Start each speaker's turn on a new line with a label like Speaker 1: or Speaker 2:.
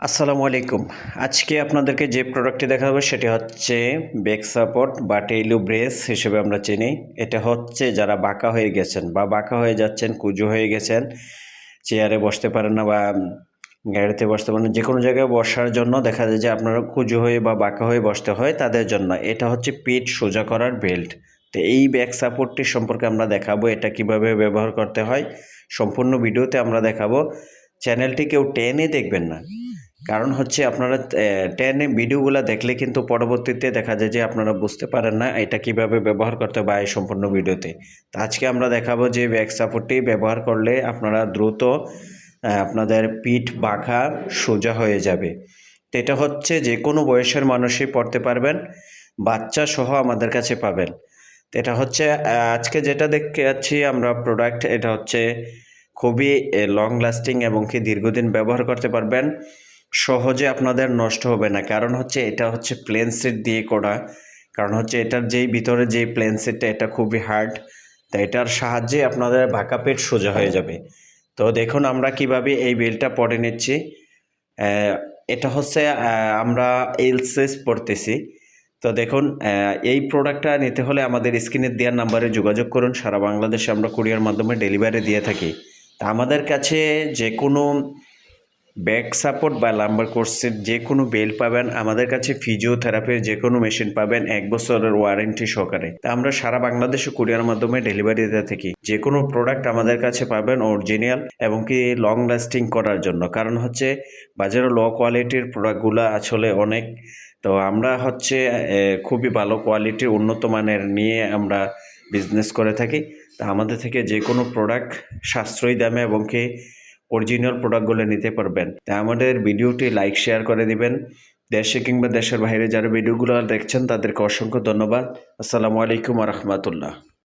Speaker 1: আসসালামু আলাইকুম। আজকে আপনাদেরকে যে প্রোডাক্টটি দেখাবো সেটি হচ্ছে ব্যাক সাপোর্ট বা টেইলু ব্রেস হিসেবে আমরা চিনি। এটা হচ্ছে যারা বাঁকা হয়ে গেছেন বা বাঁকা হয়ে যাচ্ছেন, কুজো হয়ে গেছেন, চেয়ারে বসতে পারেন না বা গাড়িতে বসতে পারেন যে কোনো জায়গায় বসার জন্য দেখা যায় যে আপনারা কুজো হয়ে বা বাঁকা হয়ে বসতে হয় তাদের জন্য। এটা হচ্ছে পিঠ সোজা করার বেল্ট তো এই ব্যাক সাপোর্টটি সম্পর্কে আমরা দেখাবো, এটা কীভাবে ব্যবহার করতে হয়। সম্পূর্ণ ভিডিওতে আমরা দেখাবো। চ্যানেলটি কেউ টেনে দেখবেন না। কারণ হচ্ছে আপনারা টেনে ভিডিওগুলো দেখলে কিন্তু পরবর্তীতে দেখা যায় যে আপনারা বুঝতে পারেন না এটা কীভাবে ব্যবহার করতে হবে এই সম্পূর্ণ ভিডিওতে। তো আজকে আমরা দেখাবো যে ব্যাক সাপোর্টটি ব্যবহার করলে আপনারা দ্রুত আপনাদের পিঠ বাঁকা সোজা হয়ে যাবে। তো এটা হচ্ছে যে কোনো বয়সের মানুষই পড়তে পারবেন, বাচ্চা সহ আমাদের কাছে পাবেন। তো এটা হচ্ছে আজকে যেটা দেখতে যাচ্ছি আমরা প্রোডাক্ট এটা হচ্ছে খুবই লং লাস্টিং এবং কি দীর্ঘদিন ব্যবহার করতে পারবেন। সহজে আপনাদের নষ্ট হবে না। কারণ হচ্ছে এটা হচ্ছে প্লেন সেট দিয়ে করা। কারণ হচ্ছে এটার যেই ভিতরে যেই প্লেন সেটটা এটা খুবই হার্ড তাই এটার সাহায্যে আপনাদের ভাকা পেট সোজা হয়ে যাবে। তো দেখুন আমরা কীভাবে এই বেলটা পরে নিচ্ছি। এটা হচ্ছে আমরা এলসেস পড়তেছি তো দেখুন এই প্রোডাক্টটা নিতে হলে আমাদের স্ক্রিনে দেওয়ার নাম্বারে যোগাযোগ করুন। সারা বাংলাদেশে আমরা কুরিয়ার মাধ্যমে ডেলিভারি দিয়ে থাকি। তা আমাদের কাছে যে কোনো ব্যাক সাপোর্ট বা লাম্বার কোর্সের যে কোনো বেল পাবেন, আমাদের কাছে ফিজিওথেরাপির যে কোনো মেশিন পাবেন এক বছরের ওয়ারেন্টি সহকারে। তা আমরা সারা বাংলাদেশে কুরিয়ার মাধ্যমে ডেলিভারি দিতে থাকি। যে কোনো প্রোডাক্ট আমাদের কাছে পাবেন অরিজিনাল এবং কি লং লাস্টিং করার জন্য। কারণ হচ্ছে বাজারে লো কোয়ালিটির প্রোডাক্টগুলো আসলে অনেক। তো আমরা হচ্ছে খুবই ভালো কোয়ালিটির উন্নত মানের নিয়ে আমরা বিজনেস করে থাকি। তা আমাদের থেকে যে কোনো প্রোডাক্ট সাশ্রয়ী দামে এবং কি অরিজিনাল প্রোডাক্টগুলো নিতে পারবেন। তাই আমাদের ভিডিওটি লাইক শেয়ার করে দিবেন। দেশে কিংবা দেশের বাইরে যারা ভিডিওগুলো দেখছেন, তাদেরকে অসংখ্য ধন্যবাদ। আসসালামু আলাইকুম রহমতুল্লাহ।